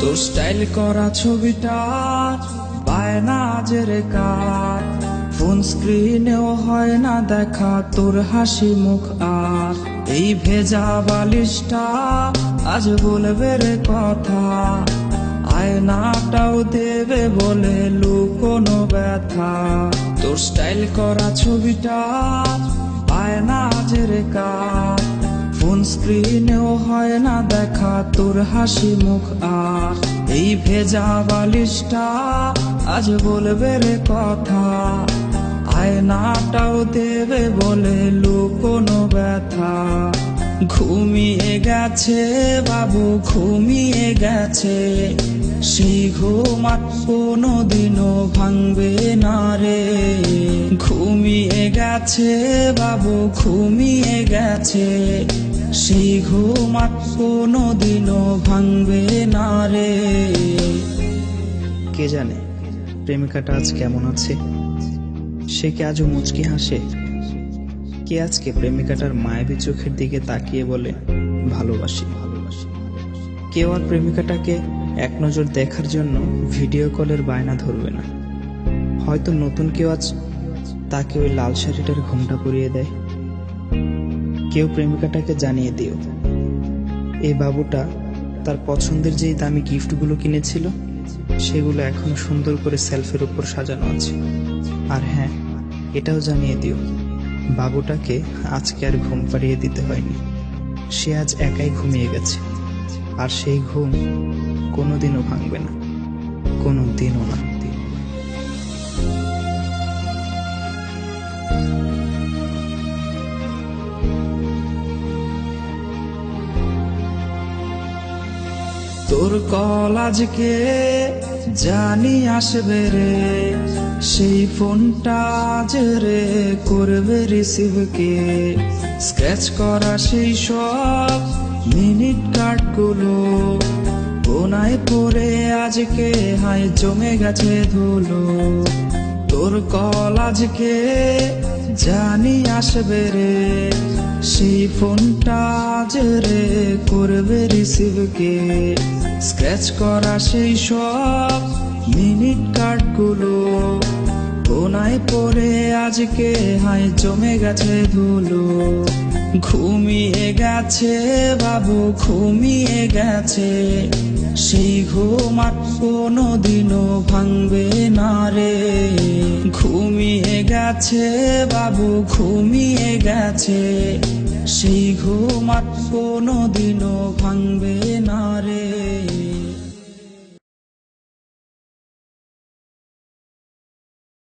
তোর স্টাইল করা ছবিটা বায়না জেরে কার ফোন স্ক্রিনেও হয় না দেখা, তোর হাসি মুখ আর। এই ভেজা বালিশটা আজ বলবে রে কথা। আয়নাটাও দেবে বলে লুকোনো ব্যথা। তোর স্টাইল করা ছবিটা বায়না জেরে কার ফোন স্ক্রিনেও হয় না দেখা, তোর হাসি মুখ আর। এই ভেজা বালিশটা আজ বলবে রে কথা। আয়নাটাও দেবে বলে লুকোনো ব্যথা। ঘুমিয়ে গেছে বাবু, ঘুমিয়ে গেছে। সেই ঘুম আর কোনো দিনও ভাঙবে না রে। ঘুমিয়ে গেছে বাবু, ঘুমিয়ে গেছে। সেই ঘুম আর কোনো দিনও ভাঙবে না রে। কে জানে প্রেমিকাটা আজ কেমন আছে? সে কি আজও মুচকি হাসে? কে আজকে প্রেমিকাটার মায়াবী চোখের দিকে তাকিয়ে বলে ভালোবাসি ভালোবাসি। কেউ আর প্রেমিকাটাকে এক নজর দেখার জন্য ভিডিও কলের বায়না ধরবে না। হয়তো নতুন কেউ আজ তাকে ওই লাল শাড়িটার ঘুমটা পরিয়ে দেয়। কেউ প্রেমিকাটাকে জানিয়ে দিও। এই বাবুটা তার পছন্দের যেই দামি গিফটগুলো কিনেছিল, সেগুলো এখনও সুন্দর করে সেলফের উপর সাজানো আছে। আর হ্যাঁ এটাও জানিয়ে দিও, বাবুটাকে আজকে আর ঘুম পাড়িয়ে দিতে হয়নি। সে আজ একাই ঘুমিয়ে গেছে। আর সেই ঘুম কোনোদিনও ভাঙবে না কোনো দিনও না। তোর কল আজকে জানি আসবে রে, সেই ফোনটা আজ রে করবে রিসিভ কে। স্ক্র্যাচ করা সেই সব মিনিট কার্ডগুলো কোনায় পড়ে আজকে হাই জমে গেছে ধুলো। তোর কল আজকে জানি আসবে রে। সেই ফোনটা আজ রে করবে রিসিভ কে। স্ক্র্যাচ করা সেই সব মিনিট কার্ডগুলো কোনায় পড়ে আজকে হাই জমে গেছে ধুলো। ঘুমিয়ে গেছে বাবু, ঘুমিয়ে গেছে। সেই ঘুম কোনো দিনও ভাঙবে না রে। ঘুমিয়ে গেছে বাবু, ঘুমিয়ে গেছে। সেই ঘুম কোনো দিনও ভাঙবে না রে।